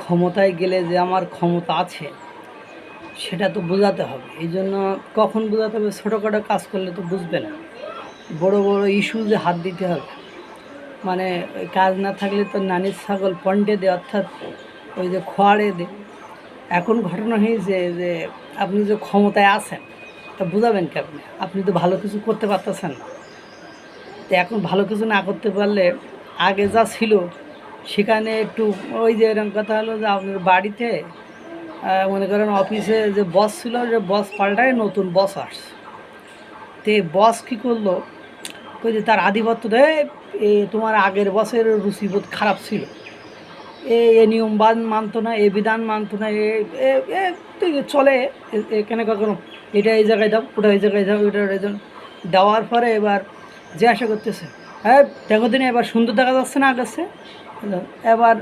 ক্ষমতায় গেলে যে আমার ক্ষমতা আছে, সেটা তো বোঝাতে হবে। এই জন্য কখন বোঝাতে হবে? ছোটোখাটো কাজ করলে তো বুঝবে না। বড় বড় ইস্যুজে হাত দিতে হবে। মানে কাজ না থাকলে তো নানির ছাগল পন্ডে দে, অর্থাৎ ওই যে খোয়াড়ে দে। এখন ঘটনা হয়েছে যে আপনি যে ক্ষমতায় আছেন, তা বোঝাবেন কি আপনি? আপনি তো ভালো কিছু করতে পারতেছেন না। তো এখন ভালো কিছু না করতে পারলে আগে যা ছিল, সেখানে একটু ওই যে এরকম কথা হলো যে আপনার বাড়িতে মনে করেন অফিসে যে বস ছিল, যে বস পাল্টায় নতুন বস আসছে। তো বস কী করল, কই যে তার আধিপত্য দেয় এ তোমার আগের বসের রুচিবোধ খারাপ ছিল। এ এ নিয়ম বান মানতো না, এ বিধান মানতো না, এ চলে এখানে কখনো? এটা এই জায়গায় দাও, ওটা এই জায়গায় দাও, ওটা দেওয়ার পরে এবার যে আশা করতেছে। হ্যাঁ দেখো দিনে এবার সুন্দর দেখা যাচ্ছে না আগেছে এবার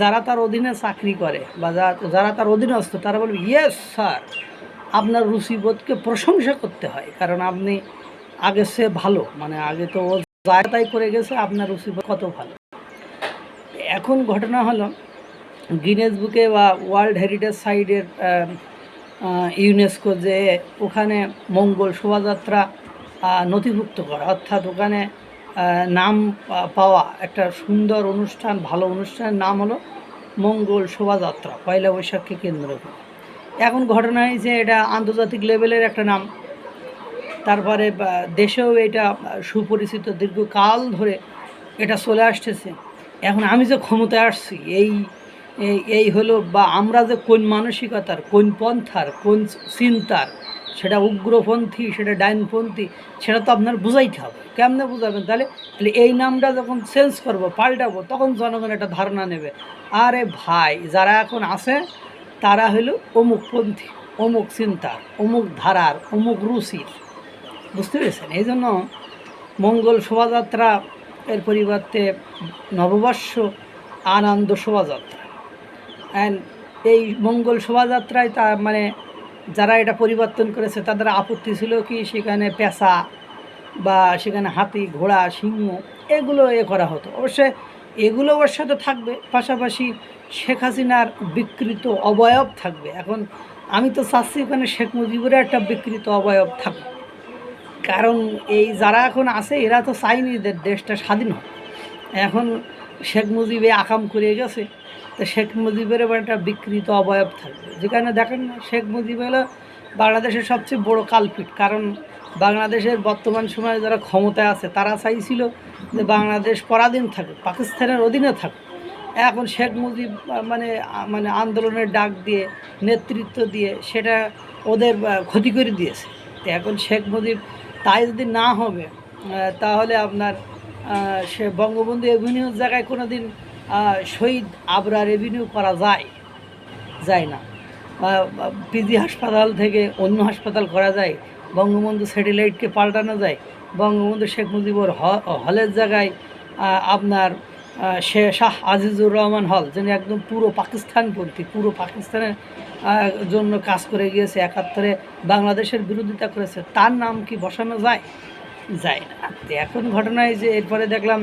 যারা তার অধীনে চাকরি করে বা যারা তার অধীনস্থ, তারা বলবে ইয়েস স্যার আপনার রুচিবোধকে প্রশংসা করতে হয়। কারণ আপনি আগে সে ভালো। মানে আগে তো ও তাই করে গেছে, আপনার রুচিবোধ কত ভালো। এখন ঘটনা হলো গিনেস বুকে বা ওয়ার্ল্ড হেরিটেজ সাইডের ইউনেস্কো যে ওখানে মঙ্গল শোভাযাত্রা নথিভুক্ত করা। অর্থাৎ ওখানে নাম পাওয়া একটা সুন্দর অনুষ্ঠান, ভালো অনুষ্ঠানের নাম হলো মঙ্গল শোভাযাত্রা, পয়লা বৈশাখকে কেন্দ্র করে। এখন ঘটনা হয়েছে এটা আন্তর্জাতিক লেভেলের একটা নাম। তারপরে দেশেও এটা সুপরিচিত দীর্ঘকাল ধরে এটা চলে আসতেছে। এখন আমি যে ক্ষমতায় আসছি এই, এই- হলো বা আমরা যে কোন মানসিকতার, কোন পন্থার, কোন চিন্তার সেটা উগ্রপন্থী, সেটা ডাইনপন্থী, সেটা তো আপনার বুঝাইতে হবে। কেমনে বুঝাবেন? তাহলে তাহলে এই নামটা যখন চেঞ্জ করব, পাল্টাবো, তখন জনগণ একটা ধারণা নেবে। আরে ভাই, যারা এখন আছে, তারা হলো অমুকপন্থী অমুক চিন্তার, অমুক ধারার, অমুক রুচির। বুঝতে পেরেছেন? এই জন্য মঙ্গল শোভাযাত্রা, এর পরিবর্তে নববর্ষ, আনন্দ শোভাযাত্রা। অ্যান্ড এই মঙ্গল শোভাযাত্রায় তা মানে যারা এটা পরিবর্তন করেছে, তাদের আপত্তি ছিল কি সেখানে পেশা বা সেখানে হাতি, ঘোড়া, সিংহ এগুলো এ করা হতো। অবশ্যই এগুলো ওর সাথে থাকবে, পাশাপাশি শেখ হাসিনার বিকৃত অবয়ব থাকবে। এখন আমি তো চাচ্ছি ওখানে শেখ মুজিবের একটা বিকৃত অবয়ব থাকবে কারণ এই যারা এখন আছে, এরা তো চাইনি দেশটা স্বাধীন হোক। এখন শেখ মুজিবে আকাম করে গেছে। তো শেখ মুজিবের এবার একটা বিকৃত অবয়ব থাকবে। যেখানে দেখেন শেখ মুজিব হলো বাংলাদেশের সবচেয়ে বড় কালপিট। কারণ বাংলাদেশের বর্তমান সময়ে যারা ক্ষমতায় আছে, তারা চাইছিল যে বাংলাদেশ পরাধীন থাকুক, পাকিস্তানের অধীনে থাকুক। এখন শেখ মুজিব মানে মানে আন্দোলনের ডাক দিয়ে, নেতৃত্ব দিয়ে সেটা ওদের ক্ষতি করে দিয়েছে। তো এখন শেখ মুজিব তাই যদি না হবে তাহলে আপনার সে বঙ্গবন্ধু এভিনিউর জায়গায় কোনো দিন শহীদ আবরা রেভিনিউ করা যায়? যায় না। পিজি হাসপাতাল থেকে অন্য হাসপাতাল করা যায় বঙ্গবন্ধু স্যাটেলাইটকে পাল্টানো যায় বঙ্গবন্ধু শেখ মুজিবুর হ- হলের জায়গায় আপনার শে শাহ আজিজুর রহমান হল যিনি একদম পুরো পাকিস্তানপন্থী পুরো পাকিস্তানের জন্য কাজ করে গিয়েছে একাত্তরে বাংলাদেশের বিরোধিতা করেছে তার নাম কি বসানো যায়? যায় না। তো এখন ঘটনায় যে এরপরে দেখলাম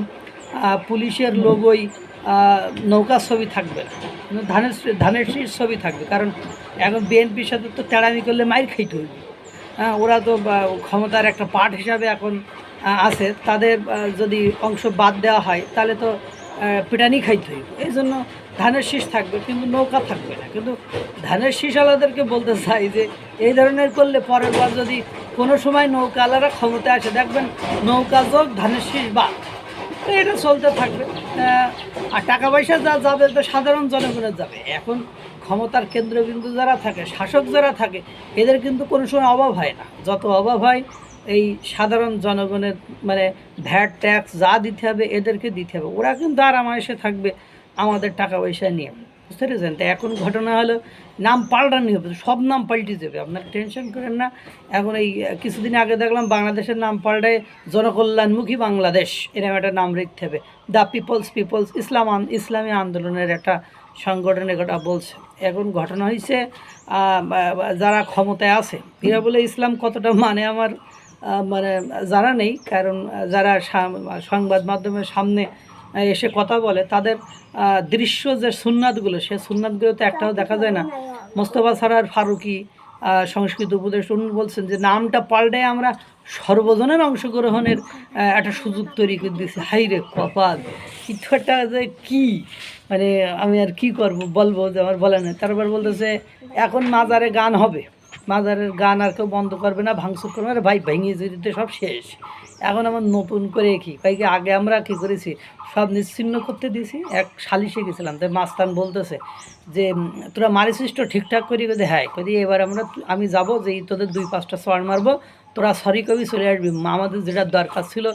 পুলিশের লোগোই নৌকার ছবি থাকবে না। কিন্তু ধানের ধানের শীষ ছবি থাকবে। কারণ এখন বিএনপির সাথে তো তেড়ামি করলে মাইর খাইতে হইবে। হ্যাঁ ওরা তো ক্ষমতার একটা পার্ট হিসাবে এখন আছে। তাদের যদি অংশ বাদ দেওয়া হয়, তাহলে তো পিটানি খাইতে হইবে। এই জন্য ধানের শীষ থাকবে, কিন্তু নৌকা থাকবে না। কিন্তু ধানের শীষওয়ালাদেরকে বলতে চাই যে, এই ধরনের করলে পরের বার যদি কোনো সময় নৌকাওয়ালারা ক্ষমতায় আসে, দেখবেন নৌকা যোগ ধানের শীষ বাদ। তো এটা চলতে থাকবে। আর টাকা পয়সা যা যাবে, তো সাধারণ জনগণের যাবে। এখন ক্ষমতার কেন্দ্রবিন্দু যারা থাকে, শাসক যারা থাকে, এদের কিন্তু কোনো সময় অভাব হয় না। যত অভাব হয়, এই সাধারণ জনগণের মানে ভ্যাট, ট্যাক্স যা দিতে হবে, এদেরকে দিতে হবে। ওরা কিন্তু আর এসে থাকবে, আমাদের টাকা পয়সা নিয়ে। বুঝতে পেরেছেন? তো এখন ঘটনা হলো, নাম পাল্টানি হবে, সব নাম পাল্টে যাবে আপনার টেনশন করেন না। এখন এই, কিছুদিন আগে দেখলাম বাংলাদেশের নাম পাল্টায় জনকল্যাণমুখী বাংলাদেশ, এরকম একটা নাম রাখতে হবে দ্য পিপলস পিপলস ইসলাম ইসলামী আন্দোলনের একটা সংগঠনের এটা বলছে। এখন ঘটনা হয়েছে যারা ক্ষমতায় আছে, এরা বলে ইসলাম কতটা মানে আমার মানে জানা নেই, কারণ যারা সংবাদ মাধ্যমের সামনে এসে কথা বলে, তাদের দৃশ্য যে সুন্নাতগুলো, সে সুন্নাতগুলো তো একটাও দেখা যায় না। মোস্তফা সারার ফারুকি সংস্কৃত উপদেশ উনি বলছেন যে নামটা পাল্টে আমরা সর্বজনের অংশগ্রহণের একটা সুযোগ তৈরি করে দিয়েছি। হাই রে কপাল একটা যে কী? মানে আমি আর কি করব, বলব যে আমার বলে না তারপর বলতেছে, এখন মাজারে গান হবে। মাজারের গান আর কেউ বন্ধ করবে না, ভাঙচুর করবে না। ভাই, ভেঙে জুড়িতে সব শেষ। এখন আমার নতুন করে কি? ভাই, কি আগে আমরা কি করেছি? সব নিশ্চিন্ন করতে দিয়েছি, এক সালিশে গেছিলাম। তাই মাস্তান বলতেছে যে তোরা মারিসিস তো ঠিকঠাক করি? হ্যাঁ কদি এবার আমরা, আমি যাব যে তোদের দুই, পাঁচটা সোয়ার মারবো তোরা সরি কবি চলে আসবি। আমাদের যেটা দরকার ছিল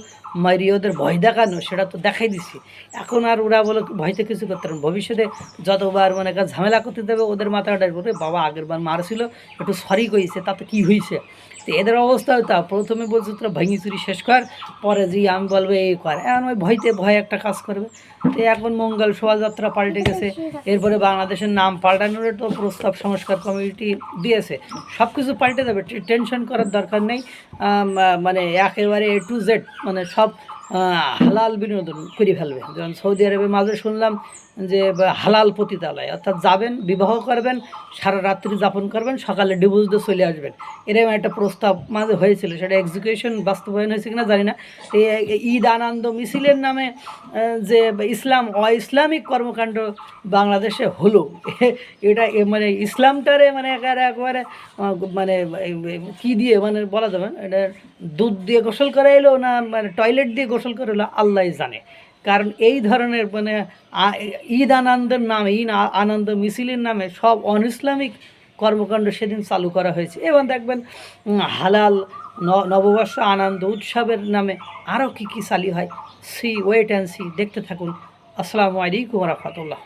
মারি ওদের ভয় দেখানো, সেটা তো দেখাই দিছি। এখন আর ওরা বলে ভয়তে কিছু করতে পারেন। ভবিষ্যতে যতবার মানে ঝামেলা করতে দেবে, ওদের মাথায় ডাকবে বাবা আগের বার মারছিল, একটু সরি কইছে, তাতে কি হয়েছে তো এদের অবস্থা তা, প্রথমে বলছে, তোরা ভেঙে চুরি শেষ কর, পরে যে আমি বলব এই কর। এখন ওই ভয়তে, ভয় একটা কাজ করবে। তো এখন মঙ্গল শোভাযাত্রা পাল্টে গেছে। এরপরে বাংলাদেশের নাম পাল্টানোর তো প্রস্তাব সংস্কার কমিটি দিয়েছে। সব কিছু পাল্টে যাবে টেনশন করার দরকার নেই। মানে একেবারে এ টু জেড মানে সব হালাল বিনোদন করে ফেলবে। যেমন সৌদি আরবের মাঝে শুনলাম যে হালাল পতিতালয়। অর্থাৎ যাবেন, বিবাহ করবেন, সারা রাত্রি যাপন করবেন, সকালে ডিভোর্স দিয়ে চলে আসবেন। এরকম একটা প্রস্তাব মাঝে হয়েছিল। সেটা এক্সিকিউশন বাস্তবায়ন হয়েছে কিনা জানি না। ঈদ আনন্দ মিছিলের নামে যে ইসলাম অ ইসলামিক কর্মকাণ্ড বাংলাদেশে হলো। এটা মানে ইসলামটারে মানে একেবারে, একবারে মানে কি দিয়ে মানে বলা যাবে এটা দুধ দিয়ে গোসল করাইলো না মানে টয়লেট দিয়ে গোসল করাইলো আল্লাহ জানে। কারণ এই ধরনের মানে ঈদ আনন্দের নামে, ঈদ আনন্দ মিছিলের নামে সব অন ইসলামিক কর্মকাণ্ড সেদিন চালু করা হয়েছে। এবং দেখবেন হালাল নববর্ষ আনন্দ উৎসবের নামে আরও কী কী চালি হয়, সি, ওয়েট অ্যান্ড সি, দেখতে থাকুন। আসসালামু আলাইকুম রহমতুল্লাহ।